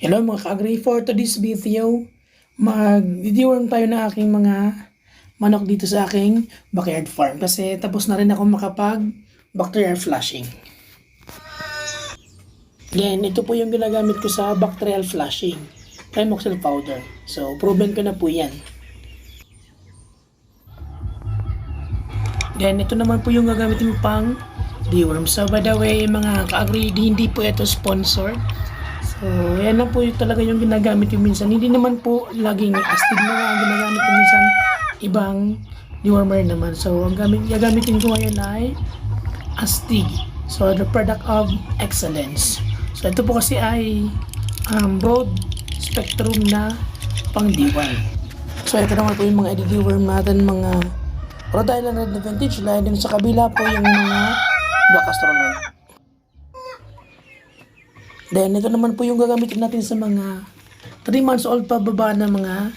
Hello mga ka-agree for today's video. Mag-deworm tayo ng aking mga manok dito sa aking backyard farm kasi tapos na rin ako makapag bacterial flushing. Then, ito po yung ginagamit ko sa bacterial flushing. Thymoxyl powder. So, proven ko na po yan. Then, ito naman po yung gagamitin pang deworm. So, by the way, mga ka-agree, hindi po ito sponsored. So, yan lang po yung talaga yung ginagamit yung minsan. Hindi naman po laging astig na ang ginagamit yung minsan. Ibang dewormer naman. So, ang gamit, gagamitin ko ngayon ay astig. So, the product of excellence. So, ito po kasi ay um, broad spectrum na pang D1. So, ito naman po yung mga edi-deworm natin, mga Rhode Island Red na Vintage Line. Din sa kabila po yung mga Black Astronaut. Then, ito naman po yung gagamitin natin sa mga 3 months old pa baba na mga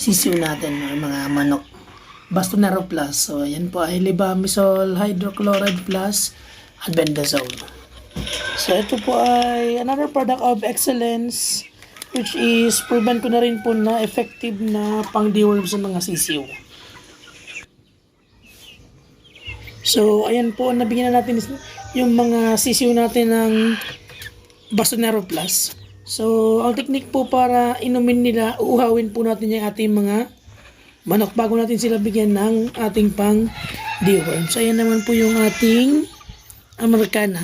sisiw natin, mga, mga manok. Bastonero Plus. So, yan po ay Libamisol Hydrochloride Plus Albendazole. So, ito po ay another product of excellence which is proven ko na rin po na effective na pang-deworm sa mga sisiw. So, ayan po, nabigyan na natin yung mga sisiw natin ng Bastonero Plus. So, ang technique po para inumin nila, uuhawin po natin yung ating mga manok bago natin sila bigyan ng ating pang deworm. So, ayan naman po yung ating Americana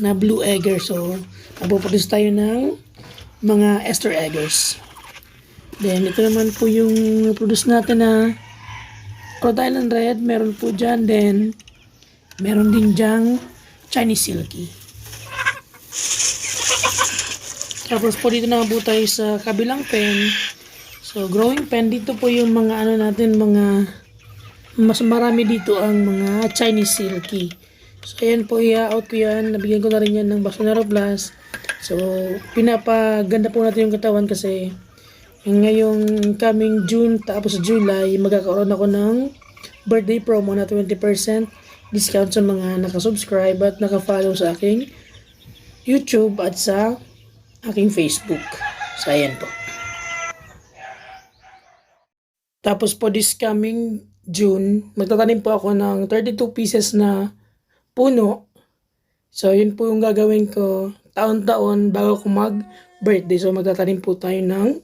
na blue egger. So, nagpo-produce tayo ng mga ester eggers. Then, ito naman po yung produce natin na Rhode Island Red. Meron po dyan. Then, meron din dyan Chinese Silky. Tapos po dito naman po tayo sa kabilang pen. So, growing pen, dito po yung mga ano natin, mga mas marami dito ang mga Chinese Silky. So, ayan po, i-out ko yan. Nabigyan ko na rin yan ng Basonero Plus. So, pinapaganda po natin yung katawan kasi ngayong coming June tapos July, magkakaroon ako ng birthday promo na 20% discount sa mga nakasubscribe at nakafollow sa aking YouTube at sa aking Facebook. So, ayan po. Tapos po this coming June, magtatanim po ako ng 32 pieces na puno. So, yun po yung gagawin ko taon-taon bago ko mag-birthday. So, magtatanim po tayo ng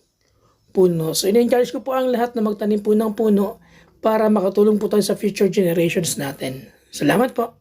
puno. So, in-encourage ko po ang lahat na magtanim po ng puno para makatulong po tayo sa future generations natin. Salamat po!